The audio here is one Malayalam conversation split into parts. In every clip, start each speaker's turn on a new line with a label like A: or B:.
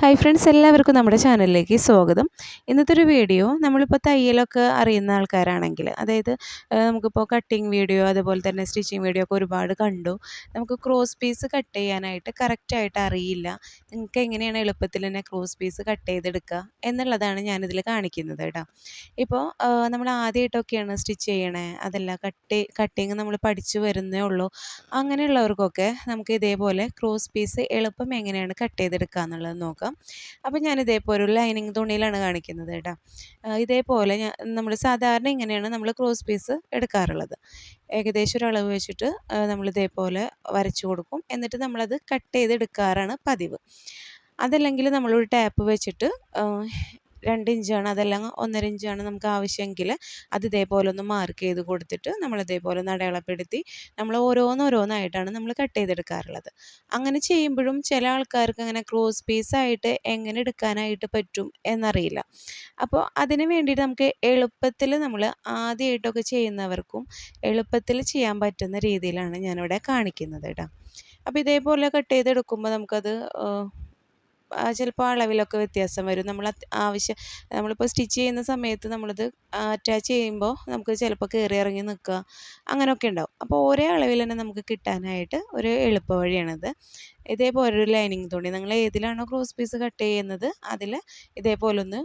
A: ഹായ് ഫ്രണ്ട്സ് എല്ലാവർക്കും നമ്മുടെ ചാനലിലേക്ക് സ്വാഗതം. ഇന്നത്തെ ഒരു വീഡിയോ നമ്മളിപ്പോൾ തയ്യലൊക്കെ അറിയുന്ന ആൾക്കാരാണെങ്കിൽ അതായത് നമുക്കിപ്പോൾ കട്ടിങ് വീഡിയോ അതുപോലെ തന്നെ സ്റ്റിച്ചിങ് വീഡിയോ ഒക്കെ ഒരുപാട് കണ്ടു. നമുക്ക് ക്രോസ് പീസ് കട്ട് ചെയ്യാനായിട്ട് കറക്റ്റായിട്ട് അറിയില്ല. നിങ്ങൾക്ക് എങ്ങനെയാണ് എളുപ്പത്തിൽ തന്നെ ക്രോസ് പീസ് കട്ട് ചെയ്തെടുക്കുക എന്നുള്ളതാണ് ഞാനിതിൽ കാണിക്കുന്നത് കേട്ടോ. ഇപ്പോൾ നമ്മൾ ആദ്യമായിട്ടൊക്കെയാണ് സ്റ്റിച്ച് ചെയ്യണേ. അതല്ല കട്ട് കട്ടിങ് നമ്മൾ പഠിച്ചു വരുന്നേ ഉള്ളൂ. അങ്ങനെയുള്ളവർക്കൊക്കെ നമുക്ക് ഇതേപോലെ ക്രോസ് പീസ് എളുപ്പം എങ്ങനെയാണ് കട്ട് ചെയ്തെടുക്കുക എന്നുള്ളത് നോക്കാം. അപ്പോൾ ഞാൻ ഇതേപോലെ ഒരു ലൈനിങ് തുണിയിലാണ് കാണിക്കുന്നത് കേട്ടോ. ഇതേപോലെ ഞാൻ നമ്മൾ സാധാരണ ഇങ്ങനെയാണ് നമ്മൾ ക്രോസ് പീസ് എടുക്കാറുള്ളത്. ഏകദേശം ഒരു അളവ് വെച്ചിട്ട് നമ്മൾ ഇതേപോലെ വരച്ചു കൊടുക്കും. എന്നിട്ട് നമ്മളത് കട്ട് ചെയ്തെടുക്കാറാണ് പതിവ്. അതല്ലെങ്കിൽ നമ്മളൊരു ടാപ്പ് വെച്ചിട്ട് രണ്ട് ഇഞ്ചാണ് അതെല്ലാം ഒന്നര ഇഞ്ചാണ് നമുക്ക് ആവശ്യമെങ്കിൽ അത് ഇതേപോലെ ഒന്ന് മാർക്ക് ചെയ്ത് കൊടുത്തിട്ട് നമ്മൾ ഇതേപോലെ ഒന്ന് അടയാളപ്പെടുത്തി നമ്മൾ ഓരോന്നോരോന്നായിട്ടാണ് നമ്മൾ കട്ട് ചെയ്തെടുക്കാറുള്ളത്. അങ്ങനെ ചെയ്യുമ്പോഴും ചില ആൾക്കാർക്ക് അങ്ങനെ ക്രോസ് പീസായിട്ട് എങ്ങനെ എടുക്കാനായിട്ട് പറ്റും എന്നറിയില്ല. അപ്പോൾ അതിന് വേണ്ടിയിട്ട് നമുക്ക് എളുപ്പത്തിൽ നമ്മൾ ആദ്യമായിട്ടൊക്കെ ചെയ്യുന്നവർക്കും എളുപ്പത്തിൽ ചെയ്യാൻ പറ്റുന്ന രീതിയിലാണ് ഞാനിവിടെ കാണിക്കുന്നത് കേട്ടോ. അപ്പോൾ ഇതേപോലെ കട്ട് ചെയ്തെടുക്കുമ്പോൾ നമുക്കത് ചിലപ്പോൾ അളവിലൊക്കെ വ്യത്യാസം വരും. നമ്മൾ ആവശ്യം നമ്മളിപ്പോൾ സ്റ്റിച്ച് ചെയ്യുന്ന സമയത്ത് നമ്മളത് അറ്റാച്ച് ചെയ്യുമ്പോൾ നമുക്ക് ചിലപ്പോൾ കയറി ഇറങ്ങി നിൽക്കുക അങ്ങനെയൊക്കെ ഉണ്ടാവും. അപ്പോൾ ഒരേ അളവിൽ തന്നെ നമുക്ക് കിട്ടാനായിട്ട് ഒരു എളുപ്പ വഴിയാണിത്. ഇതേപോലെ ഒരു ലൈനിങ് തുണി. നിങ്ങൾ ഏതിലാണോ ക്രോസ് പീസ് കട്ട് ചെയ്യുന്നത് അതിൽ ഇതേപോലെ ഒന്ന്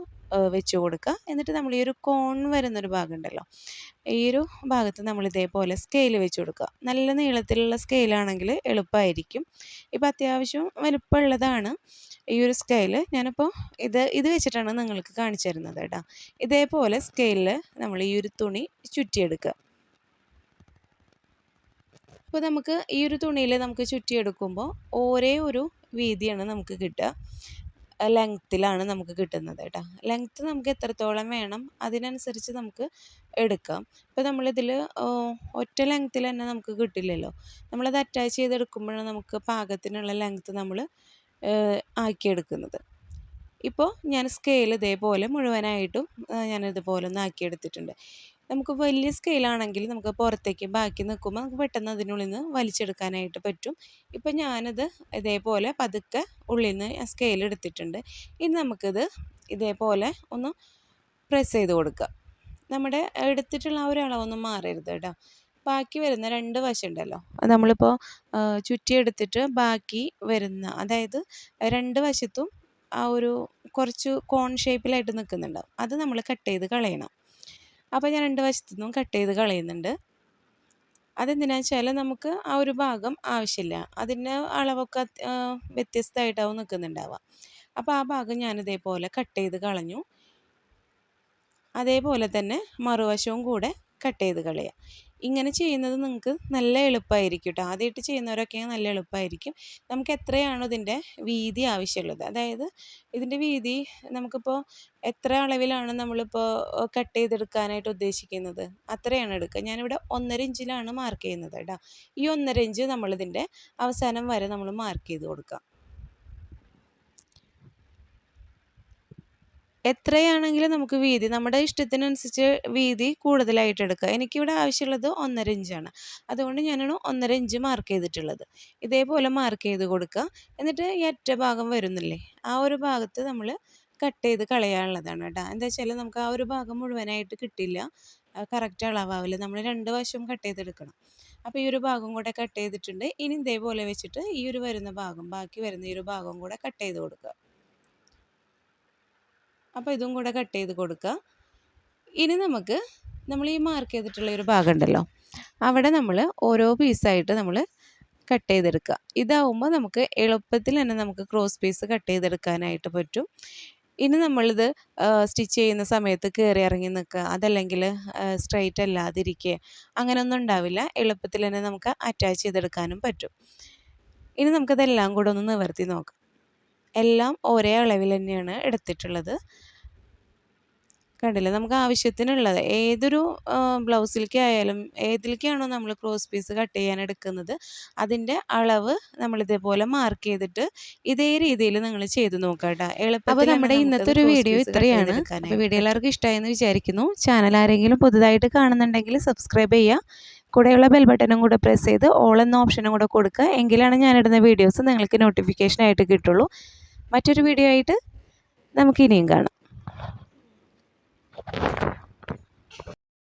A: വെച്ച് കൊടുക്കുക എന്നിട്ട് നമ്മൾ ഈ ഒരു കോൺ വരുന്നൊരു ഭാഗം ഉണ്ടല്ലോ ഈ ഒരു ഭാഗത്ത് നമ്മൾ ഇതേപോലെ സ്കെയിൽ വെച്ച് കൊടുക്കുക നല്ല നീളത്തിലുള്ള സ്കെയിലാണെങ്കിൽ എളുപ്പമായിരിക്കും ഇപ്പം അത്യാവശ്യം വലുപ്പമുള്ളതാണ്. ഈ ഒരു സ്കെയിൽ ഞാനിപ്പോൾ ഇത് ഇത് വെച്ചിട്ടാണ് നിങ്ങൾക്ക് കാണിച്ചു തരുന്നത് കേട്ടോ. ഇതേപോലെ സ്കെയിലിൽ നമ്മൾ ഈ ഒരു തുണി ചുറ്റിയെടുക്കുക. അപ്പോൾ നമുക്ക് ഈ ഒരു തുണിയിൽ നമുക്ക് ചുറ്റിയെടുക്കുമ്പോൾ ഒരേ ഒരു വീതിയാണ് നമുക്ക് കിട്ടുക. ലെങ്ത്തിലാണ് നമുക്ക് കിട്ടുന്നത് കേട്ടോ. ലെങ്ത്ത് നമുക്ക് എത്രത്തോളം വേണം അതിനനുസരിച്ച് നമുക്ക് എടുക്കാം. ഇപ്പോൾ നമ്മളിതിൽ ഒറ്റ ലെങ്ത്തിൽ തന്നെ നമുക്ക് കിട്ടില്ലല്ലോ. നമ്മളത് അറ്റാച്ച് ചെയ്തെടുക്കുമ്പോഴാണ് നമുക്ക് പാകത്തിനുള്ള ലെങ്ത്ത് നമ്മൾ ആക്കിയെടുക്കുന്നത്. ഇപ്പോൾ ഞാൻ സ്കെയിൽ ഇതേപോലെ മുഴുവനായിട്ടും ഞാനിതുപോലെ ഒന്ന് ആക്കിയെടുത്തിട്ടുണ്ട്. നമുക്ക് വലിയ സ്കെയിലാണെങ്കിൽ നമുക്ക് പുറത്തേക്ക് ബാക്കി നിൽക്കുമ്പോൾ നമുക്ക് പെട്ടെന്ന് അതിനുള്ളിൽ നിന്ന് വലിച്ചെടുക്കാനായിട്ട് പറ്റും. ഇപ്പം ഞാനത് ഇതേപോലെ പതുക്കെ ഉള്ളിൽ നിന്ന് സ്കെയിൽ എടുത്തിട്ടുണ്ട്. ഇനി നമുക്കിത് ഇതേപോലെ ഒന്ന് പ്രസ് ചെയ്ത് കൊടുക്കുക. നമ്മുടെ എടുത്തിട്ടുള്ള ആ ഒരു അളവൊന്നും മാറരുത് കേട്ടോ. ബാക്കി വരുന്ന രണ്ട് വശം ഉണ്ടല്ലോ നമ്മളിപ്പോൾ ചുറ്റിയെടുത്തിട്ട് ബാക്കി വരുന്ന അതായത് രണ്ട് വശത്തും ആ ഒരു കുറച്ച് കോൺ ഷേപ്പിലായിട്ട് നിൽക്കുന്നുണ്ടാവും അത് നമ്മൾ കട്ട് ചെയ്ത് കളയണം. അപ്പോൾ ഞാൻ രണ്ട് വശത്തു നിന്നും കട്ട് ചെയ്ത് കളയുന്നുണ്ട്. അതെന്തിനാണെന്ന് വെച്ചാൽ നമുക്ക് ആ ഒരു ഭാഗം ആവശ്യമില്ല. അതിന്റെ അളവൊക്കെ വ്യത്യസ്തമായിട്ടാവും നിൽക്കുന്നുണ്ടാവുക അപ്പോൾ ആ ഭാഗം ഞാൻ ഇതേപോലെ കട്ട് ചെയ്ത് കളഞ്ഞു. അതേപോലെ തന്നെ മറുവശവും കൂടെ കട്ട് ചെയ്ത് കളയുക. ഇങ്ങനെ ചെയ്യുന്നത് നിങ്ങൾക്ക് നല്ല എളുപ്പമായിരിക്കും കേട്ടോ ആദ്യമായിട്ട് ചെയ്യുന്നവരൊക്കെ നല്ല എളുപ്പമായിരിക്കും നമുക്ക് എത്രയാണോ ഇതിന്റെ വീതി ആവശ്യമുള്ളത്. അതായത് ഇതിന്റെ വീതി നമുക്കിപ്പോൾ എത്ര അളവിലാണ് നമ്മളിപ്പോൾ കട്ട് ചെയ്തെടുക്കാനായിട്ട് ഉദ്ദേശിക്കുന്നത്? അത്രയാണ് എടുക്കുക. ഞാനിവിടെ ഒന്നര ഇഞ്ചിലാണ് മാർക്ക് ചെയ്യുന്നത് കേട്ടോ. ഈ ഒന്നര ഇഞ്ച് നമ്മളിതിന്റെ അവസാനം വരെ നമ്മൾ മാർക്ക് ചെയ്ത് കൊടുക്കാം എത്രയാണെങ്കിലും നമുക്ക് വീതി നമ്മുടെ ഇഷ്ടത്തിനനുസരിച്ച് വീതി കൂടുതലായിട്ട് എടുക്കുക. എനിക്കിവിടെ ആവശ്യമുള്ളത് ഒന്നര ഇഞ്ചാണ്. അതുകൊണ്ട് ഞാനാണ് ഒന്നര ഇഞ്ച് മാർക്ക് ചെയ്തിട്ടുള്ളത്. ഇതേപോലെ മാർക്ക് ചെയ്ത് കൊടുക്കുക. എന്നിട്ട് ഈ അറ്റ ഭാഗം വരുന്നില്ലേ ആ ഒരു ഭാഗത്ത് നമ്മൾ കട്ട് ചെയ്ത് കളയാനുള്ളതാണ് കേട്ടോ. എന്താ വെച്ചാൽ നമുക്ക് ആ ഒരു ഭാഗം മുഴുവനായിട്ട് കിട്ടില്ല. കറക്റ്റ് അളവാവില്ല. നമ്മൾ രണ്ട് വശവും കട്ട് ചെയ്തെടുക്കണം. അപ്പോൾ ഈ ഒരു ഭാഗം കൂടെ കട്ട് ചെയ്തിട്ടുണ്ട്. ഇനി ഇതേപോലെ വെച്ചിട്ട് ഈ ഒരു വരുന്ന ഭാഗം ബാക്കി വരുന്ന ഈ ഒരു ഭാഗം കൂടെ കട്ട് ചെയ്ത് കൊടുക്കുക. അപ്പോൾ ഇതും കൂടെ കട്ട് ചെയ്ത് കൊടുക്കുക ഇനി നമുക്ക് നമ്മൾ ഈ മാർക്ക് ചെയ്തിട്ടുള്ള ഒരു ഭാഗം ഉണ്ടല്ലോ അവിടെ നമ്മൾ ഓരോ പീസായിട്ട് നമ്മൾ കട്ട് ചെയ്തെടുക്കുക ഇതാവുമ്പോൾ നമുക്ക് എളുപ്പത്തിൽ തന്നെ നമുക്ക് ക്രോസ് പീസ് കട്ട് ചെയ്തെടുക്കാനായിട്ട് പറ്റും. ഇനി നമ്മളിത് സ്റ്റിച്ച് ചെയ്യുന്ന സമയത്ത് കയറി ഇറങ്ങി നിൽക്കുക അതല്ലെങ്കിൽ സ്ട്രൈറ്റ് അല്ലാതിരിക്കുക അങ്ങനെയൊന്നും ഉണ്ടാവില്ല. എളുപ്പത്തിൽ തന്നെ നമുക്ക് അറ്റാച്ച് ചെയ്തെടുക്കാനും പറ്റും. ഇനി നമുക്കതെല്ലാം കൂടെ ഒന്ന് നിവർത്തി നോക്കാം. എല്ലാം ഒരേ അളവിൽ തന്നെയാണ് എടുത്തിട്ടുള്ളത്. കണ്ടില്ലേ? നമുക്ക് ആവശ്യത്തിനുള്ളത്. ഏതൊരു ബ്ലൗസിലേക്ക് ആയാലും ഏതിലേക്കാണോ നമ്മൾ ക്രോസ് പീസ് കട്ട് ചെയ്യാൻ എടുക്കുന്നത് അതിന്റെ അളവ് നമ്മൾ ഇതേപോലെ മാർക്ക് ചെയ്തിട്ട് ഇതേ രീതിയിൽ നിങ്ങൾ ചെയ്ത് നോക്കാട്ടോ എളുപ്പം അപ്പോൾ നമ്മുടെ ഇന്നത്തെ ഒരു വീഡിയോ ഇത്രയാണ്. വീഡിയോ എല്ലാവർക്കും ഇഷ്ടമായെന്ന് വിചാരിക്കുന്നു. ചാനൽ ആരെങ്കിലും പുതുതായിട്ട് കാണുന്നുണ്ടെങ്കിൽ സബ്സ്ക്രൈബ് ചെയ്യുക. കൂടെയുള്ള ബെൽ ബട്ടണും കൂടെ പ്രസ് ചെയ്ത് ഓൾ എന്ന ഓപ്ഷനും കൂടെ കൊടുക്കുക. എങ്കിലാണ് ഞാനിടുന്ന വീഡിയോസ് നിങ്ങൾക്ക് നോട്ടിഫിക്കേഷൻ ആയിട്ട് കിട്ടുള്ളൂ. മറ്റൊരു വീഡിയോ ആയിട്ട് നമുക്കിനിയും കാണാം.